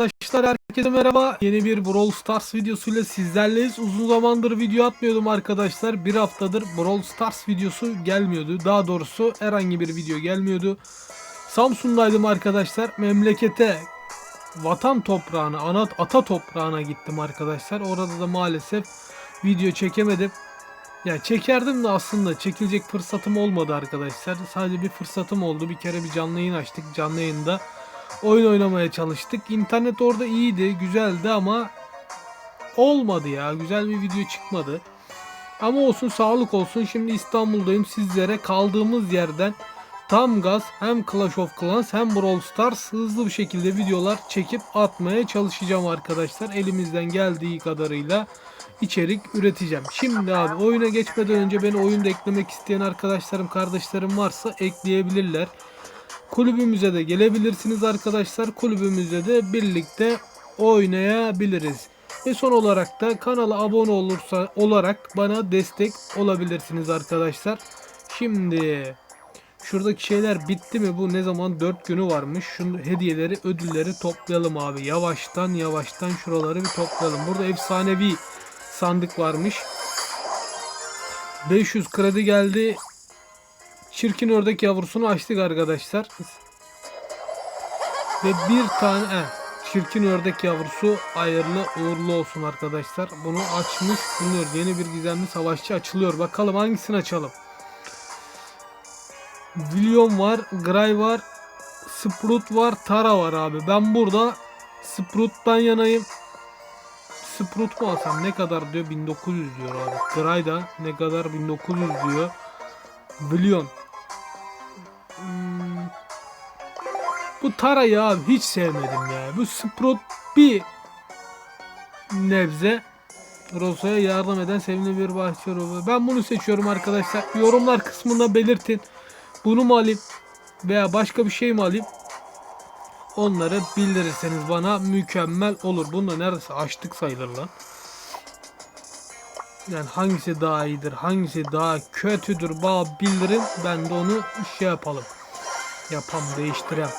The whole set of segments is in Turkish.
Arkadaşlar herkese merhaba. Yeni bir Brawl Stars videosuyla sizlerleyiz. Uzun zamandır video atmıyordum arkadaşlar. Bir haftadır Brawl Stars videosu gelmiyordu. Daha doğrusu herhangi bir video gelmiyordu. Samsun'daydım arkadaşlar. Memlekete, vatan toprağına, ana, ata toprağına gittim arkadaşlar. Orada da maalesef video çekemedim. Ya çekerdim de aslında çekilecek fırsatım olmadı arkadaşlar. Sadece bir fırsatım oldu. Bir kere bir canlı yayın açtık. Canlı yayında oyun oynamaya çalıştık. İnternet orada iyiydi, güzeldi ama olmadı ya. Güzel bir video çıkmadı. Ama olsun sağlık olsun. Şimdi İstanbul'dayım. Sizlere kaldığımız yerden tam gaz hem Clash of Clans hem Brawl Stars hızlı bir şekilde videolar çekip atmaya çalışacağım arkadaşlar. Elimizden geldiği kadarıyla içerik üreteceğim. Şimdi abi oyuna geçmeden önce beni oyunda eklemek isteyen arkadaşlarım, kardeşlerim varsa ekleyebilirler. Kulübümüze de gelebilirsiniz arkadaşlar. Kulübümüzde de birlikte oynayabiliriz. Ve son olarak da kanala abone olursa olarak bana destek olabilirsiniz arkadaşlar. Şimdi şuradaki şeyler bitti mi? Bu ne zaman 4 günü varmış. Şu hediyeleri, ödülleri toplayalım abi. Yavaştan yavaştan şuraları bir toplayalım. Burada efsanevi sandık varmış. 500 kredi geldi. Çirkin ördek yavrusunu açtık arkadaşlar. Ve bir tane eh, çirkin ördek yavrusu hayırlı uğurlu olsun arkadaşlar. Bunu açmış bulunuyoruz. Yeni bir gizemli savaşçı açılıyor. Bakalım hangisini açalım. William var, Gray var, Sprout var, Tara var abi. Ben burada Sprout'tan yanayım. Sprout mu alsam ne kadar diyor 1900 diyor abi. Gray da ne kadar 1900 diyor. William. Bu Tara'yı abi hiç sevmedim ya. Bu Sprout bir nebze Rosa'ya yardım eden sevimli bir bahçe robo. Ben bunu seçiyorum arkadaşlar. Yorumlar kısmında belirtin. Bunu mu alayım veya başka bir şey mi alayım? Onları bildirirseniz bana mükemmel olur. Bunu da neredeyse açtık sayılır lan. Yani hangisi daha iyidir, hangisi daha kötüdür bana bildirin. Ben de onu şey yapalım. Yapam, değiştirem.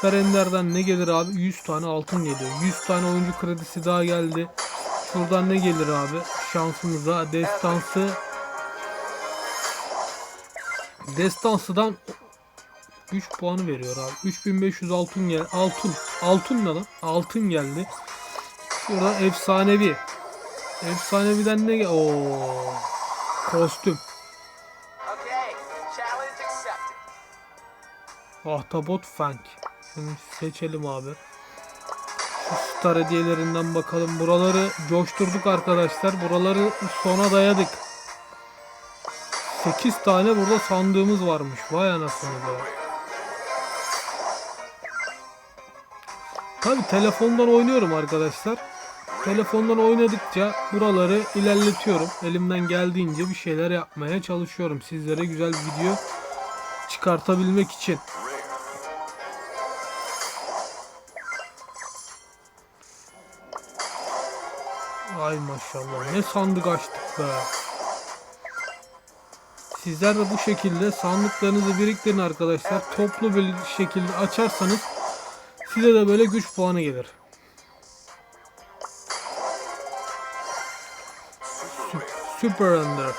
Süper Ender'den ne gelir abi? 100 tane altın geliyor. 100 tane oyuncu kredisi daha geldi. Şuradan ne gelir abi? Şansımıza destansı Destansı'dan güç puanı veriyor abi. 3500 altın gel altın altın ne lan? Altın geldi. Şurada efsanevi. Efsaneviden ne gel? Oo. Kostüm. Ahtapot Fang. Şunu seçelim abi. Şu star hediyelerinden bakalım. Buraları coşturduk arkadaşlar. Buraları sona dayadık. 8 tane burada sandığımız varmış. Vay anasını be. Tabi telefondan oynuyorum arkadaşlar. Telefondan oynadıkça buraları ilerletiyorum. Elimden geldiğince bir şeyler yapmaya çalışıyorum. Sizlere güzel video çıkartabilmek için. Maşallah ne sandık açtık be. Sizler de bu şekilde sandıklarınızı biriktirin arkadaşlar. Toplu bir şekilde açarsanız size de böyle güç puanı gelir. Süper Ender.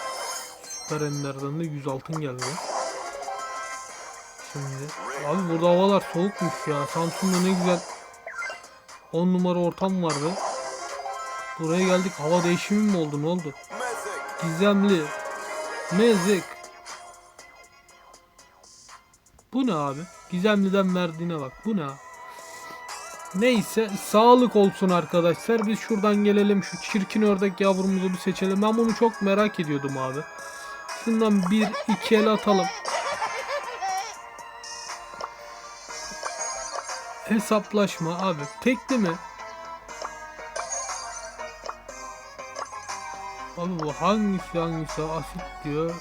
Süper Ender'dan da 100 altın geldi. Şimdi abi burada havalar soğukmuş ya. Samsun'da ne güzel 10 numara ortam vardı. Buraya geldik. Hava değişimi mi oldu? Ne oldu? Gizemli. Mezik. Bu ne abi? Gizemliden verdiğine bak. Bu ne? Neyse sağlık olsun arkadaşlar. Biz şuradan gelelim şu çirkin ördek yavrumuzu bir seçelim. Ben bunu çok merak ediyordum abi. Şundan bir iki el atalım. Hesaplaşma abi. Tekli mi? Abi bu hangisi hangisi asit diyor.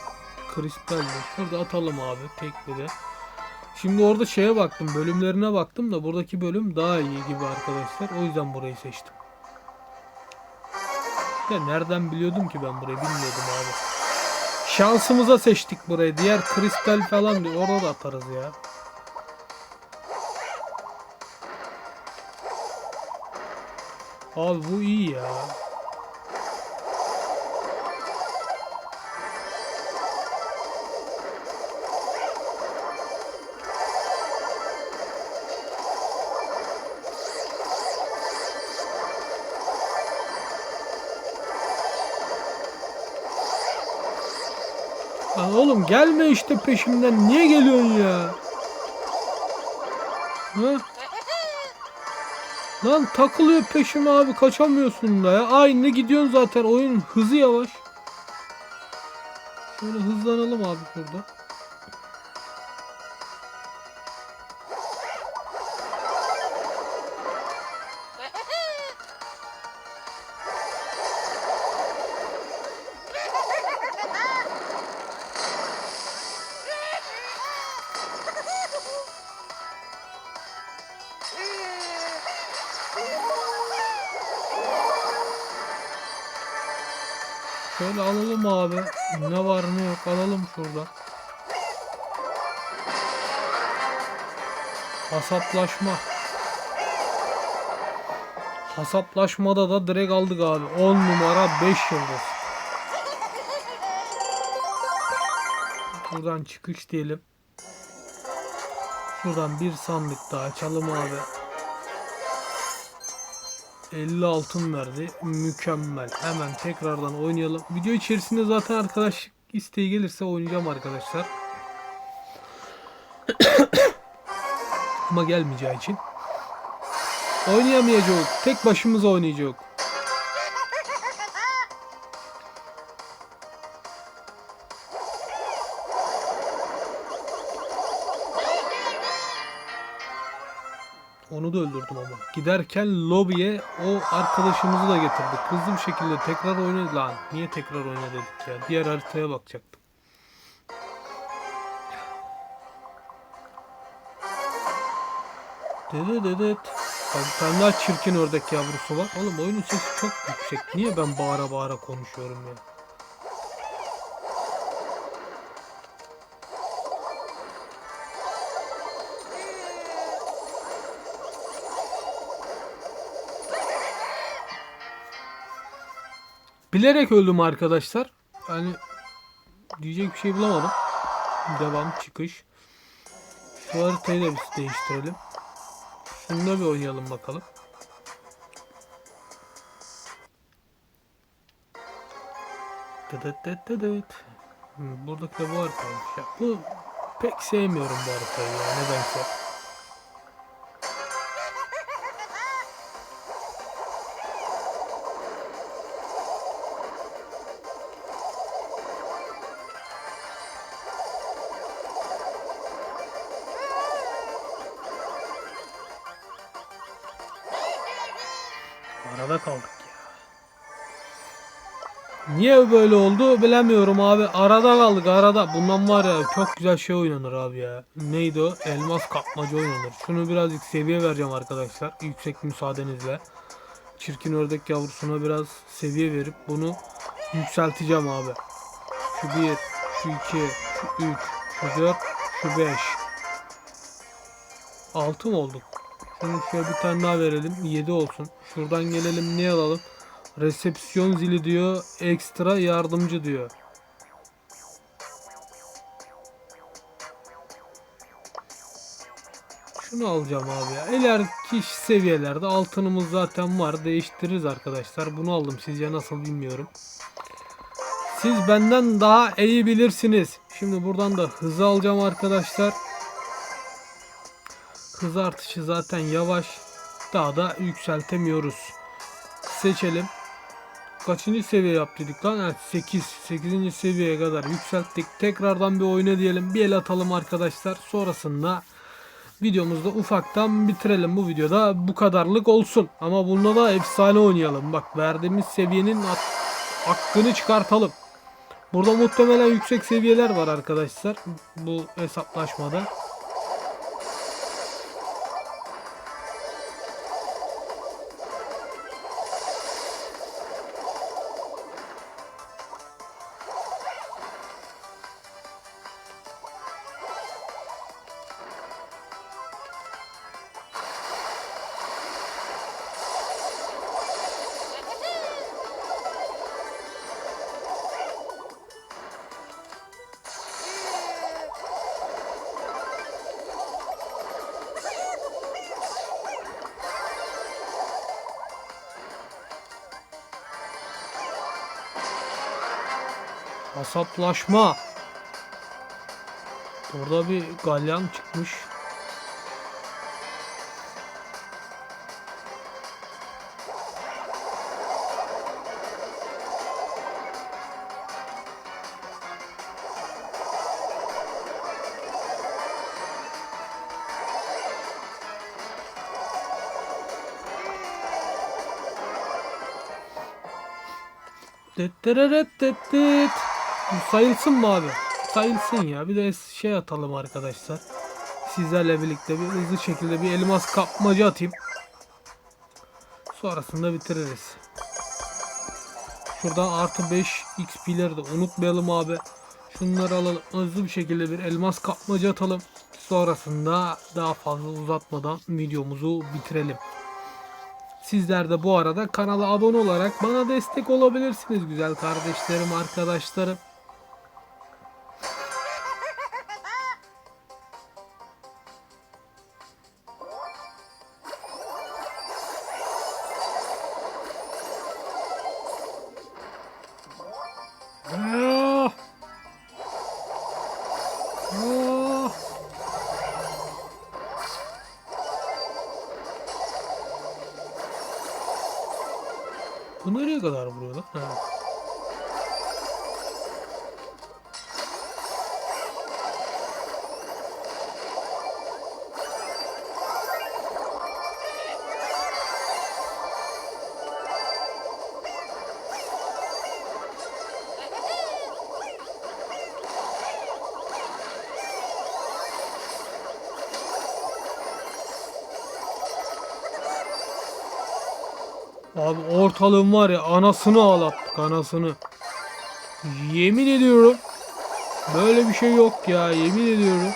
Kristal diyor. Şurada atalım abi tekli de. Şimdi orada şeye baktım bölümlerine baktım da buradaki bölüm daha iyi gibi arkadaşlar. O yüzden burayı seçtim. Ya nereden biliyordum ki ben burayı bilmiyordum abi. Şansımıza seçtik burayı. Diğer kristal falan diyor. Orada da atarız ya. Abi bu iyi ya. Lan oğlum gelme işte peşimden. Niye geliyorsun ya? Ha? Lan takılıyor peşime abi kaçamıyorsun da ya. Aynı gidiyorsun zaten oyun hızı yavaş. Şöyle hızlanalım abi burada. Şöyle alalım abi. Ne var ne yok alalım şurada. Hasaplaşma. Hasaplaşmada da direkt aldık abi. 10 numara 5 yıldız. Buradan çıkış diyelim. Şuradan bir sandık daha açalım abi. 50 altın verdi. Mükemmel. Hemen tekrardan oynayalım. Video içerisinde zaten arkadaş isteği gelirse oynayacağım arkadaşlar. Ama gelmeyeceği için. Oynayamayacak. Tek başımıza oynayacak. Onu da öldürdüm ama. Giderken lobiye o arkadaşımızı da getirdik. Hızlı bir şekilde tekrar oyna lan. Niye tekrar oyna dedik ya. Diğer haritaya bakacaktım. Dede dedet. Bak bir daha çirkin ördek yavrusu var. Oğlum oyunun sesi çok yüksek. Niye ben bağıra bağıra konuşuyorum ya? Bilerek öldüm arkadaşlar. Yani diyecek bir şey bulamadım. Devam çıkış. Şu haritayı da biz değiştirelim. Şununla bir oynayalım bakalım. Dıdıt dıt dıdıt. Buradaki de bu haritaymış ya. Bu pek sevmiyorum bu haritayı ya nedense. Kaldık ya. Niye böyle oldu bilemiyorum abi. Arada kaldık arada. Bundan var ya çok güzel şey oynanır abi ya. Neydi o? Elmas kapmaca oynanır. Şunu birazcık seviye vereceğim arkadaşlar. Yüksek müsaadenizle. Çirkin ördek yavrusuna biraz seviye verip bunu yükselteceğim abi. Şu 1, şu 2, şu 3, şu 4, şu 5. 6 mı olduk? Şunu şöyle bir tane daha verelim. 7 olsun. Şuradan gelelim ne alalım? Resepsiyon zili diyor. Ekstra yardımcı diyor. Şunu alacağım abi ya. İleriki seviyelerde altınımız zaten var. Değiştiririz arkadaşlar. Bunu aldım. Sizce nasıl bilmiyorum. Siz benden daha iyi bilirsiniz. Şimdi buradan da hızı alacağım arkadaşlar. Hız artışı zaten yavaş. Daha da yükseltemiyoruz. Seçelim. Kaçıncı seviye yaptıydık lan? Evet 8. 8. seviyeye kadar yükselttik. Tekrardan bir oyna diyelim. Bir el atalım arkadaşlar. Sonrasında videomuzda ufaktan bitirelim. Bu videoda bu kadarlık olsun. Ama bunda da efsane oynayalım. Bak verdiğimiz seviyenin hak- hakkını çıkartalım. Burada muhtemelen yüksek seviyeler var arkadaşlar. Bu hesaplaşmada. Kasaplaşma. Burada bir galyan çıkmış. Dettererettettet. Bu sayılsın mı abi? Sayılsın ya. Bir de şey atalım arkadaşlar. Sizlerle birlikte bir hızlı şekilde bir elmas kapmaca atayım. Sonrasında bitiririz. Şuradan artı 5 XP'leri de unutmayalım abi. Şunları alalım. Hızlı bir şekilde bir elmas kapmaca atalım. Sonrasında daha fazla uzatmadan videomuzu bitirelim. Sizler de bu arada kanala abone olarak bana destek olabilirsiniz güzel kardeşlerim, arkadaşlarım. Bu nereye kadar vuruyor lan? Ha. Abi ortalığın var ya anasını ağlattık anasını. Yemin ediyorum. Böyle bir şey yok ya yemin ediyorum.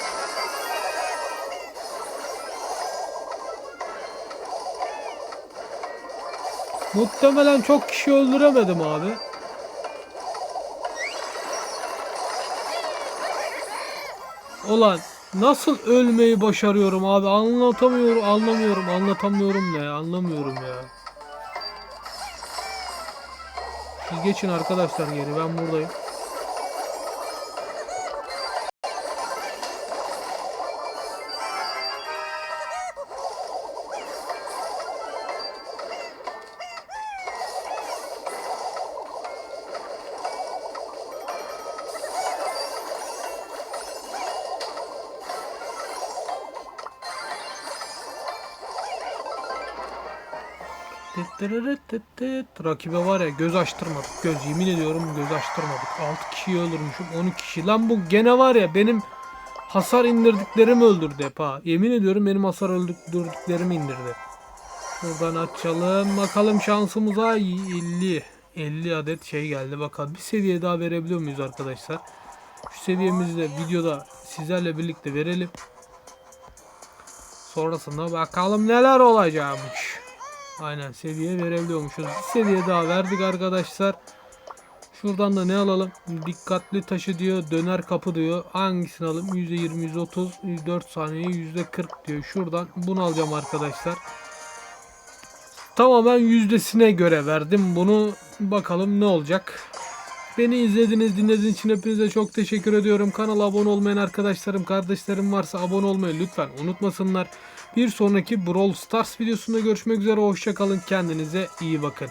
Muhtemelen çok kişi öldüremedim abi. Ulan nasıl ölmeyi başarıyorum abi anlatamıyorum anlamıyorum anlatamıyorum ne anlamıyorum ya. Siz geçin arkadaşlar geri ben buradayım. Rakibe var ya göz açtırmadık. Göz yemin ediyorum göz açtırmadık. 6 kişiyi öldürmüşüm 12 kişi. Lan bu gene var ya benim hasar indirdiklerimi öldürdü hep ha. Yemin ediyorum benim hasar öldürdüklerimi indirdi. Buradan açalım. Bakalım şansımıza 50. 50 adet şey geldi. Bakalım bir seviye daha verebiliyor muyuz arkadaşlar? Şu seviyemizi de videoda sizlerle birlikte verelim. Sonrasında bakalım neler olacakmış. Aynen seviye verebiliyormuşuz. Bir seviye daha verdik arkadaşlar. Şuradan da ne alalım? Dikkatli taşı diyor. Döner kapı diyor. Hangisini alalım? %20, %30, 4 saniye, %40 diyor. Şuradan bunu alacağım arkadaşlar. Tamamen yüzdesine göre verdim. Bunu bakalım ne olacak. Beni izlediğiniz, dinlediğiniz için hepinize çok teşekkür ediyorum. Kanala abone olmayan arkadaşlarım, kardeşlerim varsa abone olmayı lütfen unutmasınlar. Bir sonraki Brawl Stars videosunda görüşmek üzere. Hoşçakalın. Kendinize iyi bakın.